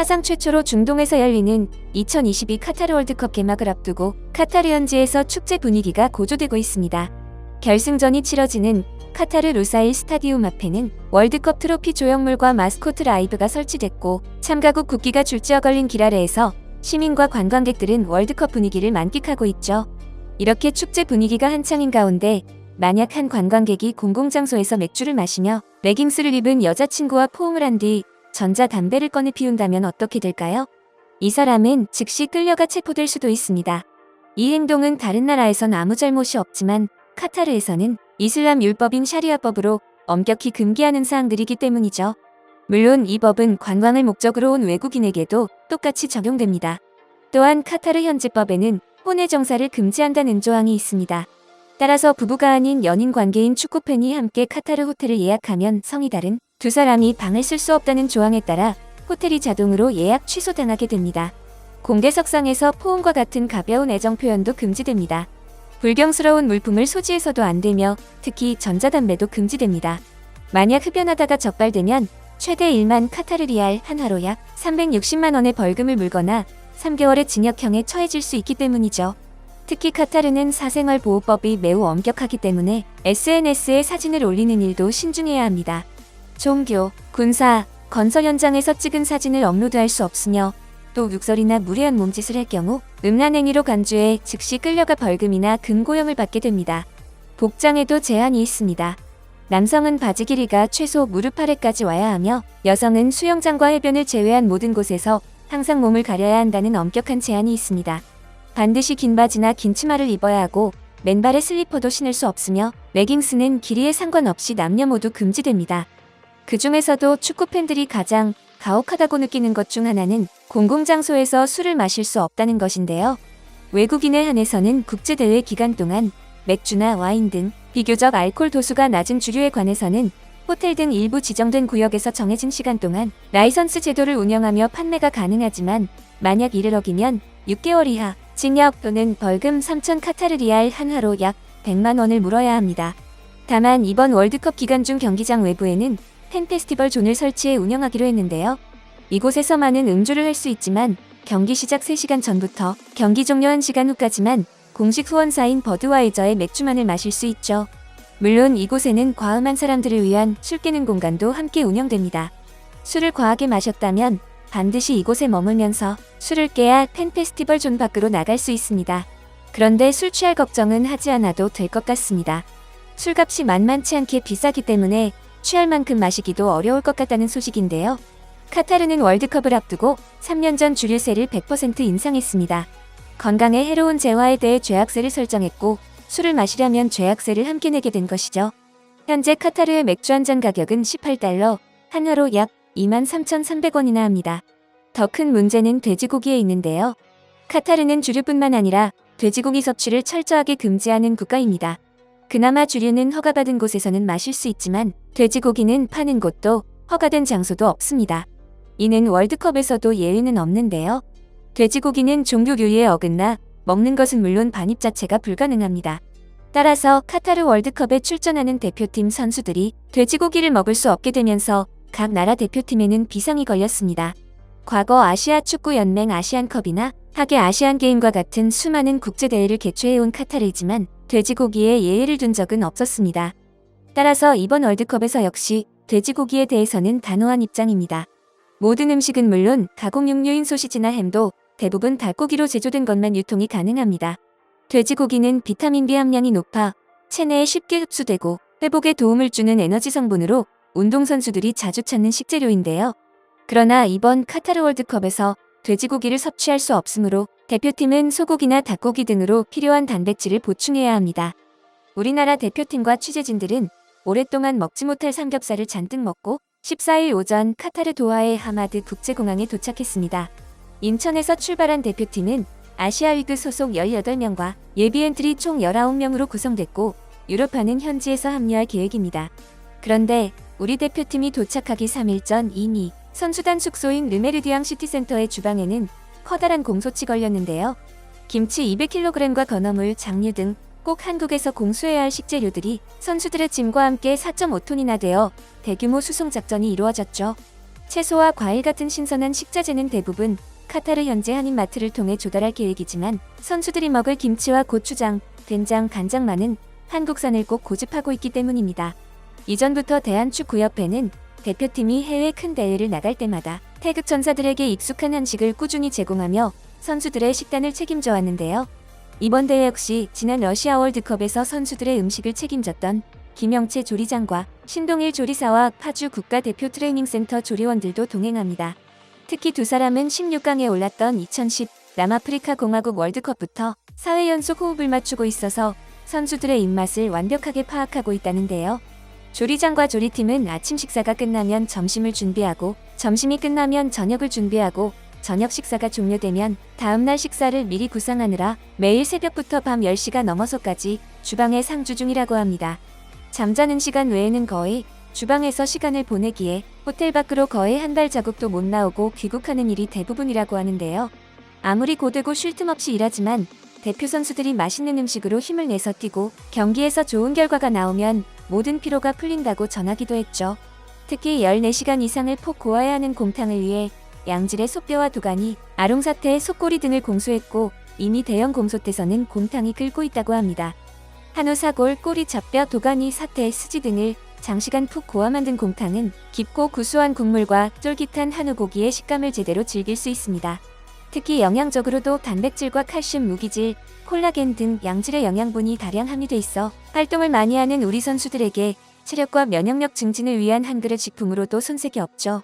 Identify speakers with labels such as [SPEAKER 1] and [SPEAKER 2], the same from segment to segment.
[SPEAKER 1] 사상 최초로 중동에서 열리는 2022 카타르 월드컵 개막을 앞두고 카타르 현지에서 축제 분위기가 고조되고 있습니다. 결승전이 치러지는 카타르 루사일 스타디움 앞에는 월드컵 트로피 조형물과 마스코트 라이브가 설치됐고 참가국 국기가 줄지어 걸린 길 아래에서 시민과 관광객들은 월드컵 분위기를 만끽하고 있죠. 이렇게 축제 분위기가 한창인 가운데 만약 한 관광객이 공공장소에서 맥주를 마시며 레깅스를 입은 여자친구와 포옹을 한 뒤 전자 담배를 꺼내 피운다면 어떻게 될까요? 이 사람은 즉시 끌려가 체포될 수도 있습니다. 이 행동은 다른 나라에선 아무 잘못이 없지만 카타르에서는 이슬람 율법인 샤리아법으로 엄격히 금기하는 사항들이기 때문이죠. 물론 이 법은 관광을 목적으로 온 외국인에게도 똑같이 적용됩니다. 또한 카타르 현지법에는 혼외 정사를 금지한다는 조항이 있습니다. 따라서 부부가 아닌 연인 관계인 축구팬이 함께 카타르 호텔을 예약하면 성이 다른 두 사람이 방을 쓸 수 없다는 조항에 따라 호텔이 자동으로 예약 취소당하게 됩니다. 공개석상에서 포옹과 같은 가벼운 애정 표현도 금지됩니다. 불경스러운 물품을 소지해서도 안 되며 특히 전자담배도 금지됩니다. 만약 흡연하다가 적발되면 최대 1만 카타르 리알 한화로 약 360만 원의 벌금을 물거나 3개월의 징역형에 처해질 수 있기 때문이죠. 특히 카타르는 사생활 보호법이 매우 엄격하기 때문에 SNS에 사진을 올리는 일도 신중해야 합니다. 종교, 군사, 건설 현장에서 찍은 사진을 업로드할 수 없으며 또 욕설이나 무례한 몸짓을 할 경우 음란 행위로 간주해 즉시 끌려가 벌금이나 금고형을 받게 됩니다. 복장에도 제한이 있습니다. 남성은 바지 길이가 최소 무릎 아래까지 와야 하며 여성은 수영장과 해변을 제외한 모든 곳에서 항상 몸을 가려야 한다는 엄격한 제한이 있습니다. 반드시 긴 바지나 긴 치마를 입어야 하고 맨발에 슬리퍼도 신을 수 없으며 레깅스는 길이에 상관없이 남녀 모두 금지됩니다. 그 중에서도 축구 팬들이 가장 가혹하다고 느끼는 것 중 하나는 공공장소에서 술을 마실 수 없다는 것인데요. 외국인에 한해서는 국제대회 기간 동안 맥주나 와인 등 비교적 알코올 도수가 낮은 주류에 관해서는 호텔 등 일부 지정된 구역에서 정해진 시간 동안 라이선스 제도를 운영하며 판매가 가능하지만 만약 이를 어기면 6개월 이하 징역 또는 벌금 3천 카타르 리알 한화로 약 100만 원을 물어야 합니다. 다만 이번 월드컵 기간 중 경기장 외부에는 팬 페스티벌 존을 설치해 운영하기로 했는데요. 이곳에서만은 음주를 할 수 있지만 경기 시작 3시간 전부터 경기 종료 1시간 후까지만 공식 후원사인 버드와이저의 맥주만을 마실 수 있죠. 물론 이곳에는 과음한 사람들을 위한 술 깨는 공간도 함께 운영됩니다. 술을 과하게 마셨다면 반드시 이곳에 머물면서 술을 깨야 팬 페스티벌 존 밖으로 나갈 수 있습니다. 그런데 술 취할 걱정은 하지 않아도 될 것 같습니다. 술값이 만만치 않게 비싸기 때문에 취할 만큼 마시기도 어려울 것 같다는 소식인데요. 카타르는 월드컵을 앞두고 3년 전 주류세를 100% 인상했습니다. 건강에 해로운 재화에 대해 죄악세를 설정했고 술을 마시려면 죄악세를 함께 내게 된 것이죠. 현재 카타르의 맥주 한 잔 가격은 18달러, 한화로 약 23,300원이나 합니다. 더 큰 문제는 돼지고기에 있는데요. 카타르는 주류뿐만 아니라 돼지고기 섭취를 철저하게 금지하는 국가입니다. 그나마 주류는 허가받은 곳에서는 마실 수 있지만 돼지고기는 파는 곳도 허가된 장소도 없습니다. 이는 월드컵에서도 예외는 없는데요. 돼지고기는 종교 규율에 어긋나 먹는 것은 물론 반입 자체가 불가능합니다. 따라서 카타르 월드컵에 출전하는 대표팀 선수들이 돼지고기를 먹을 수 없게 되면서 각 나라 대표팀에는 비상이 걸렸습니다. 과거 아시아 축구 연맹 아시안컵이나 하계 아시안 게임과 같은 수많은 국제 대회를 개최해온 카타르이지만 돼지고기에 예의를 둔 적은 없었습니다. 따라서 이번 월드컵에서 역시 돼지고기에 대해서는 단호한 입장입니다. 모든 음식은 물론 가공 육류인 소시지나 햄도 대부분 닭고기로 제조된 것만 유통이 가능합니다. 돼지고기는 비타민 B 함량이 높아 체내에 쉽게 흡수되고 회복에 도움을 주는 에너지 성분으로 운동선수들이 자주 찾는 식재료인데요. 그러나 이번 카타르 월드컵에서 돼지고기를 섭취할 수 없으므로 대표팀은 소고기나 닭고기 등으로 필요한 단백질을 보충해야 합니다. 우리나라 대표팀과 취재진들은 오랫동안 먹지 못할 삼겹살을 잔뜩 먹고 14일 오전 카타르 도하의 하마드 국제공항에 도착했습니다. 인천에서 출발한 대표팀은 아시아위그 소속 18명과 예비 엔트리 총 19명으로 구성됐고 유럽파는 현지에서 합류할 계획입니다. 그런데 우리 대표팀이 도착하기 3일 전 이미 선수단 숙소인 르메르디앙 시티센터의 주방에는 커다란 공소치 걸렸는데요. 김치 200kg과 건어물, 장류 등 꼭 한국에서 공수해야 할 식재료들이 선수들의 짐과 함께 4.5톤이나 되어 대규모 수송 작전이 이루어졌죠. 채소와 과일 같은 신선한 식자재는 대부분 카타르 현지 한인마트를 통해 조달할 계획이지만 선수들이 먹을 김치와 고추장, 된장, 간장만은 한국산을 꼭 고집하고 있기 때문입니다. 이전부터 대한축구협회는 대표팀이 해외 큰 대회를 나갈 때마다 태극 전사들에게 익숙한 한식을 꾸준히 제공하며 선수들의 식단을 책임져 왔는데요. 이번 대회 역시 지난 러시아 월드컵에서 선수들의 음식을 책임졌던 김영채 조리장과 신동일 조리사와 파주 국가대표 트레이닝센터 조리원들도 동행합니다. 특히 두 사람은 16강에 올랐던 2010 남아프리카 공화국 월드컵부터 4회 연속 호흡을 맞추고 있어서 선수들의 입맛을 완벽하게 파악하고 있다는데요. 조리장과 조리팀은 아침 식사가 끝나면 점심을 준비하고 점심이 끝나면 저녁을 준비하고 저녁 식사가 종료되면 다음날 식사를 미리 구상하느라 매일 새벽부터 밤 10시가 넘어서까지 주방에 상주 중이라고 합니다. 잠자는 시간 외에는 거의 주방에서 시간을 보내기에 호텔 밖으로 거의 한발 자국도 못 나오고 귀국하는 일이 대부분이라고 하는데요. 아무리 고되고 쉴 틈 없이 일하지만 대표 선수들이 맛있는 음식으로 힘을 내서 뛰고 경기에서 좋은 결과가 나오면 모든 피로가 풀린다고 전하기도 했죠. 특히 14시간 이상을 폭 고아야 하는 곰탕을 위해 양질의 소뼈와 두가니, 아롱사태, 속꼬리 등을 공수했고 이미 대형 곰솥에서는 곰탕이 끓고 있다고 합니다. 한우 사골, 꼬리, 잡뼈, 도가니, 사태, 스지 등을 장시간 푹 고아 만든 곰탕은 깊고 구수한 국물과 쫄깃한 한우 고기의 식감을 제대로 즐길 수 있습니다. 특히 영양적으로도 단백질과 칼슘, 무기질, 콜라겐 등 양질의 영양분이 다량 함유돼 있어 활동을 많이 하는 우리 선수들에게 체력과 면역력 증진을 위한 한 그릇 식품으로도 손색이 없죠.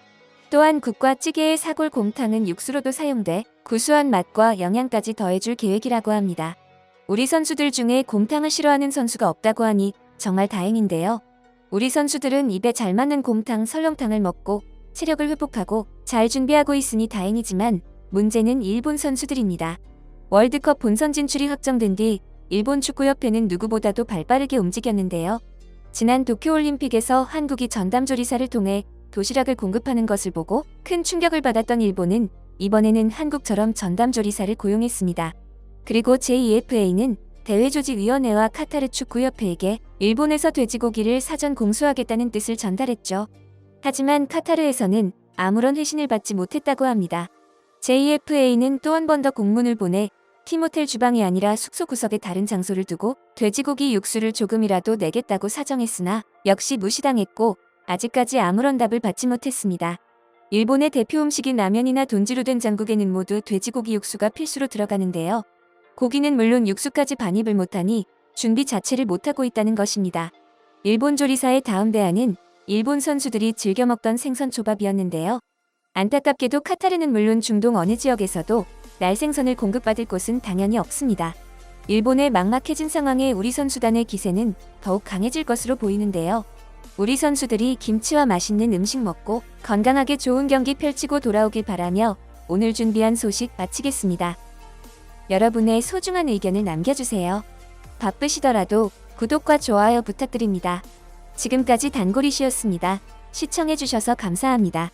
[SPEAKER 1] 또한 국과 찌개의 사골 곰탕은 육수로도 사용돼 구수한 맛과 영양까지 더해줄 계획이라고 합니다. 우리 선수들 중에 곰탕을 싫어하는 선수가 없다고 하니 정말 다행인데요. 우리 선수들은 입에 잘 맞는 곰탕, 설렁탕을 먹고 체력을 회복하고 잘 준비하고 있으니 다행이지만 문제는 일본 선수들입니다. 월드컵 본선 진출이 확정된 뒤 일본 축구협회는 누구보다도 발빠르게 움직였는데요. 지난 도쿄올림픽에서 한국이 전담조리사를 통해 도시락을 공급하는 것을 보고 큰 충격을 받았던 일본은 이번에는 한국처럼 전담조리사를 고용했습니다. 그리고 제2FA는 대회조직위원회와 카타르 축구협회에게 일본에서 돼지고기를 사전 공수하겠다는 뜻을 전달했죠. 하지만 카타르에서는 아무런 회신을 받지 못했다고 합니다. JFA는 또 한 번 더 공문을 보내 티모텔 주방이 아니라 숙소 구석에 다른 장소를 두고 돼지고기 육수를 조금이라도 내겠다고 사정했으나 역시 무시당했고 아직까지 아무런 답을 받지 못했습니다. 일본의 대표 음식인 라면이나 돈지로 된 장국에는 모두 돼지고기 육수가 필수로 들어가는데요. 고기는 물론 육수까지 반입을 못하니 준비 자체를 못하고 있다는 것입니다. 일본 조리사의 다음 대안은 일본 선수들이 즐겨 먹던 생선 초밥이었는데요. 안타깝게도 카타르는 물론 중동 어느 지역에서도 날생선을 공급받을 곳은 당연히 없습니다. 일본의 막막해진 상황에 우리 선수단의 기세는 더욱 강해질 것으로 보이는데요. 우리 선수들이 김치와 맛있는 음식 먹고 건강하게 좋은 경기 펼치고 돌아오길 바라며 오늘 준비한 소식 마치겠습니다. 여러분의 소중한 의견을 남겨주세요. 바쁘시더라도 구독과 좋아요 부탁드립니다. 지금까지 단골이시였습니다. 시청해주셔서 감사합니다.